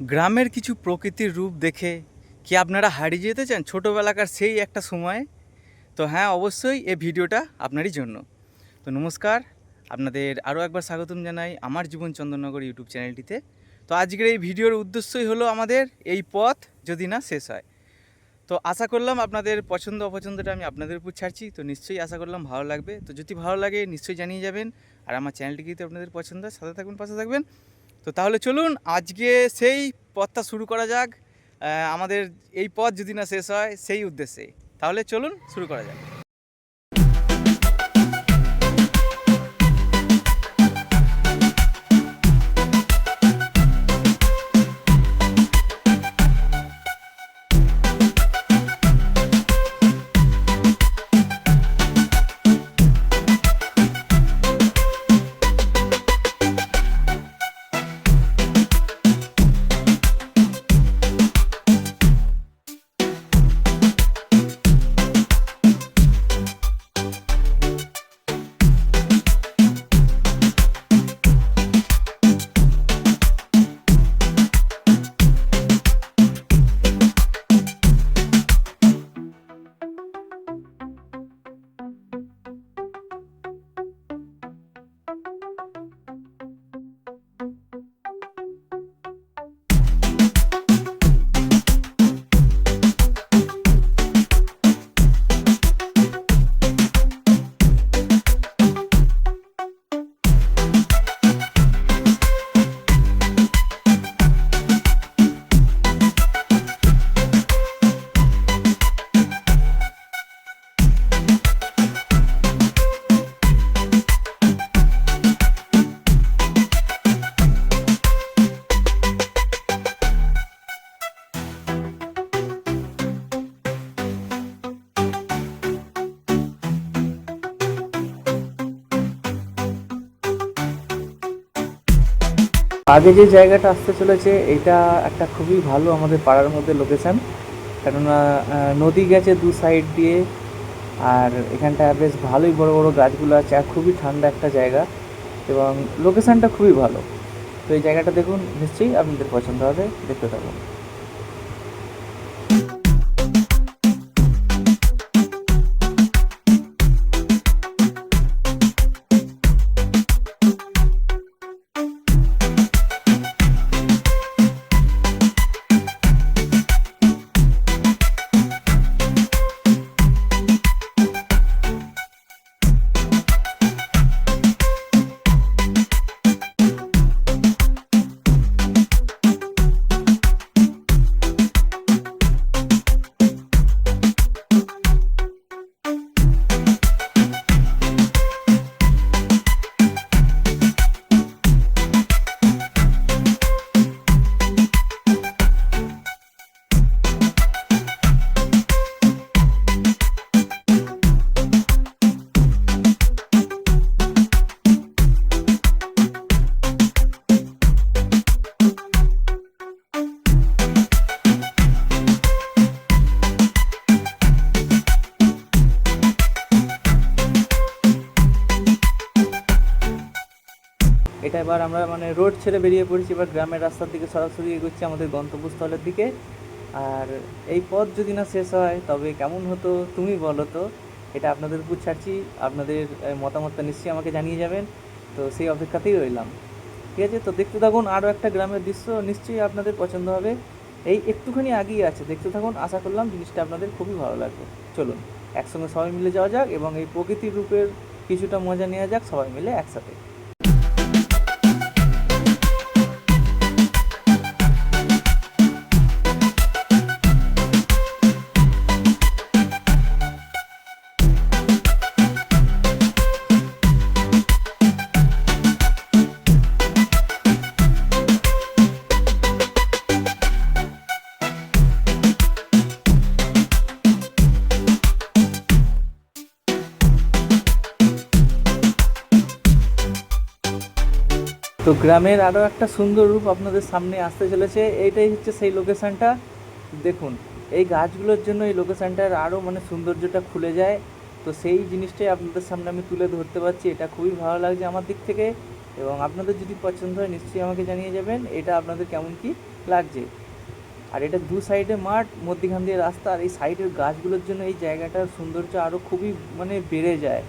গ্রামের কিছু প্রকৃতির রূপ দেখে কি আপনারা হারিয়ে যেতে চান ছোটোবেলাকার সেই একটা সময়ে? তো হ্যাঁ অবশ্যই এই ভিডিওটা আপনারই জন্য। তো নমস্কার, আপনাদের আরও একবার স্বাগতম জানাই আমার জীবন চন্দননগর ইউটিউব চ্যানেলটিতে। তো আজকের এই ভিডিওর উদ্দেশ্যই হলো আমাদের এই পথ যদি না শেষ হয়। তো আশা করলাম আপনাদের পছন্দ, অপছন্দটা আমি আপনাদের উপর ছাড়ছি। তো নিশ্চয়ই আশা করলাম ভালো লাগবে। তো যদি ভালো লাগে, নিশ্চয়ই জানিয়ে যাবেন। আর আমার চ্যানেলটিকে যদি আপনাদের পছন্দ সাথে থাকবেন পাশে থাকবেন। তো তাহলে চলুন আজকে সেই পথটা শুরু করা যাক। আমাদের এই পথ যদি না শেষ হয়, সেই উদ্দেশ্যে। তাহলে চলুন শুরু করা যাক। আগে যে জায়গাটা আসতে চলেছে, এটা একটা খুবই ভালো আমাদের পাড়ার মধ্যে লোকেশান কেননা নদী গেছে দু সাইড দিয়ে, আর এখানটা বেশ ভালোই বড় বড় গাছগুলো আছে, আর খুবই ঠান্ডা একটা জায়গা। এবং লোকেশানটা খুবই ভালো। তো এই জায়গাটা দেখুন, নিশ্চয়ই আপনাদের পছন্দ হবে, দেখতে থাকুন। এটা এবার আমরা মানে রোড ছেড়ে বেরিয়ে পড়েছি, এবার গ্রামের রাস্তার দিকে সরাসরি এগোচ্ছি আমাদের গন্তব্যস্থলের দিকে। আর এই পথ যদি না শেষ হয়, তবে কেমন হতো তুমি বলো তো? এটা আপনাদের উপর ছাড়ছি, আপনাদের মতামতটা নিশ্চয়ই আমাকে জানিয়ে যাবেন। তো সেই অপেক্ষাতেই রইলাম। ঠিক আছে? তো দেখতে থাকুন আরও একটা গ্রামের দৃশ্য, নিশ্চয়ই আপনাদের পছন্দ হবে। এই একটুখানি আগেই আছে, দেখতে থাকুন, আশা করলাম জিনিসটা আপনাদের খুবই ভালো লাগবে। চলুন, একসঙ্গে সবাই মিলে যাওয়া যাক এবং এই প্রকৃতির রূপের কিছুটা মজা নেওয়া যাক, সবাই মিলে একসাথে। গ্রামের আরও একটা সুন্দর রূপ আপনাদের সামনে আসতে চলেছে। এইটাই হচ্ছে সেই লোকেশানটা দেখুন, এই গাছগুলোর জন্য এই লোকেশানটার আরও মানে সৌন্দর্যটা খুলে যায়। তো সেই জিনিসটাই আপনাদের সামনে আমি তুলে ধরতে পারছি। এটা খুবই ভালো লাগছে আমার দিক থেকে এবং আপনাদের যদি পছন্দ হয় নিশ্চয়ই আমাকে জানিয়ে যাবেন এটা আপনাদের কেমন কি লাগছে। আর এটা দু সাইডে মাঠ, মধ্যিখান দিয়ে রাস্তা আর এই সাইডের গাছগুলোর জন্য এই জায়গাটার সৌন্দর্য আরও খুবই মানে বেড়ে যায়।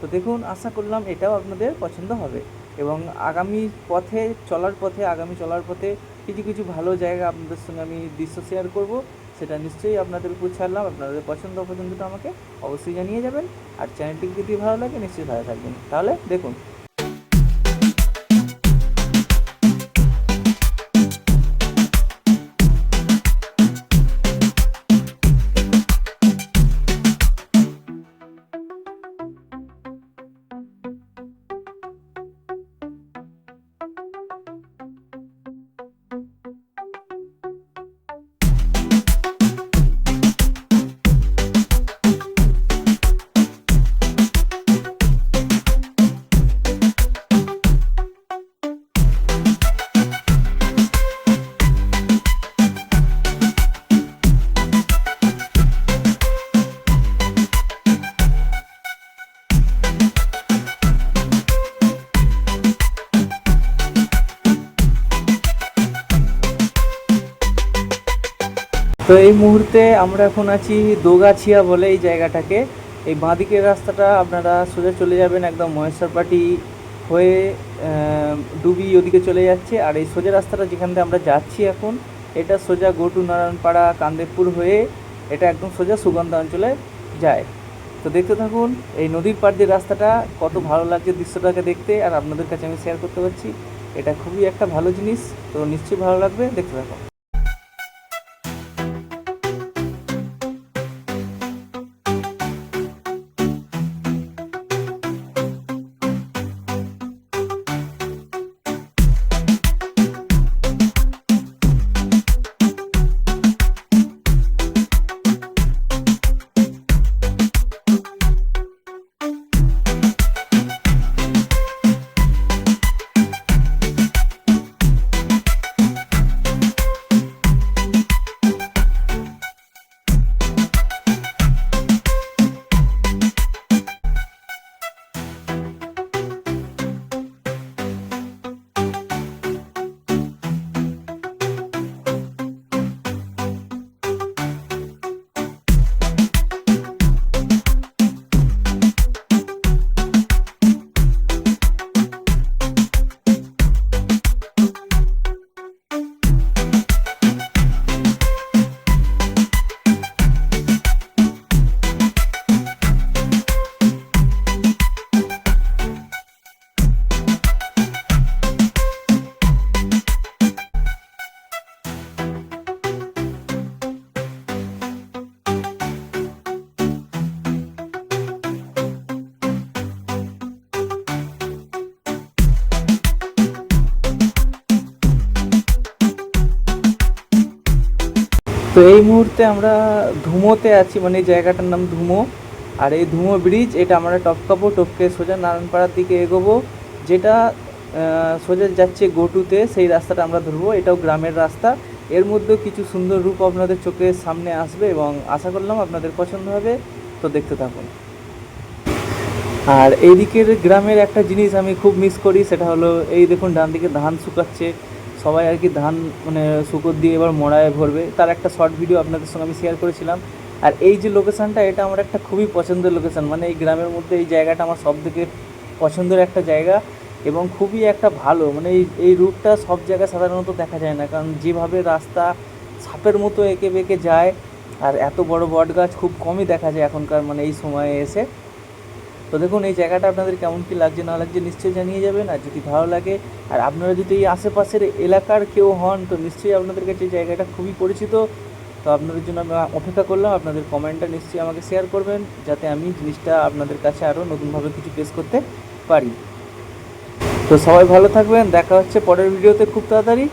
তো দেখুন, আশা করলাম এটাও আপনাদের পছন্দ হবে। এবং আগামী পথে, চলার পথে, আগামী চলার পথে কিছু কিছু ভালো জায়গা আপনাদের সঙ্গে আমি দৃশ্য শেয়ার করব। সেটা নিশ্চয়ই আপনাদের উপর ছাড়লাম। আপনাদের পছন্দ অপছন্দটা আমাকে অবশ্যই জানিয়ে যাবেন। আর চ্যানেলটি যদি ভালো লাগে, নিশ্চয়ই ভালো থাকবেন। তাহলে দেখুন। তো এই মুহূর্তে আমরা এখন আছি দোগাছিয়া বলে এই জায়গাটাকে। এই বাঁদিকের রাস্তাটা আপনারা সোজা চলে যাবেন একদম মহেশ্বরপাটি হয়ে ডুবি ওদিকে চলে যাচ্ছে। আর এই সোজা রাস্তাটা যেখান দিয়ে আমরা যাচ্ছি এখন, এটা সোজা গোটু নারায়ণপাড়া কান্দেরপুর হয়ে এটা একদম সোজা সুগন্ধা অঞ্চলে যায়। তো দেখতে থাকুন, এই নদীর পাড় দিয়ে রাস্তাটা কত ভালো লাগছে দৃশ্যটাকে দেখতে আর আপনাদের কাছে আমি শেয়ার করতে পারছি। এটা খুবই একটা ভালো জিনিস, তো নিশ্চয়ই ভালো লাগবে। দেখতে থাকুন। তো এই মুহূর্তে আমরা ধুমোতে আছি মানে এই জায়গাটার নাম ধুমো। আর এই ধুমো ব্রিজ, এটা আমরা টপকাবো টপকে সোজা নারায়ণপাড়ার দিকে এগোবো। যেটা সোজা যাচ্ছে গোটুতে, সেই রাস্তাটা আমরা ধরবো। এটাও গ্রামের রাস্তা। এর মধ্যে কিছু সুন্দর রূপ আপনাদের চোখের সামনে আসবে এবং আশা করলাম আপনাদের পছন্দ হবে। তো দেখতে থাকুন। আর এইদিকের গ্রামের একটা জিনিস আমি খুব মিস করি, সেটা হলো, এই দেখুন ডান দিকে ধান শুকাচ্ছে। সবাই আর কি ধান মানে শুকর দিয়ে এবার মড়ায় ভরবে। তার একটা শর্ট ভিডিও আপনাদের সঙ্গে আমি শেয়ার করেছিলাম। আর এই যে লোকেশানটা এটা আমার একটা খুবই পছন্দের লোকেশান মানে এই গ্রামের মধ্যে এই জায়গাটা আমার সব থেকে পছন্দের একটা জায়গা এবং খুবই একটা ভালো। মানে এই এই রুটটা সব জায়গায় সাধারণত দেখা যায় না। কারণ যেভাবে রাস্তা সাপের মতো এঁকে বেঁকে যায়, আর এত বড় বট গাছ খুব কমই দেখা যায় এখনকার মানে এই সময়ে এসে। তো দেখুন, এই জায়গাটা আপনাদের কেমন কী লাগছে না লাগছে নিশ্চয়ই জানিয়ে যাবেন। আর যদি ভালো লাগে, আর আপনারা যদি এই আশেপাশের এলাকার কেউ হন, তো নিশ্চয়ই আপনাদের কাছে এই জায়গাটা খুবই পরিচিত। তো আপনাদের জন্য আমি অপেক্ষা করলাম, আপনাদের কমেন্টটা নিশ্চয়ই আমাকে শেয়ার করবেন, যাতে আমি জিনিসটা আপনাদের কাছে আরও নতুনভাবে কিছু পেশ করতে পারি। তো সবাই ভালো থাকবেন, দেখা হচ্ছে পরের ভিডিওতে খুব তাড়াতাড়ি।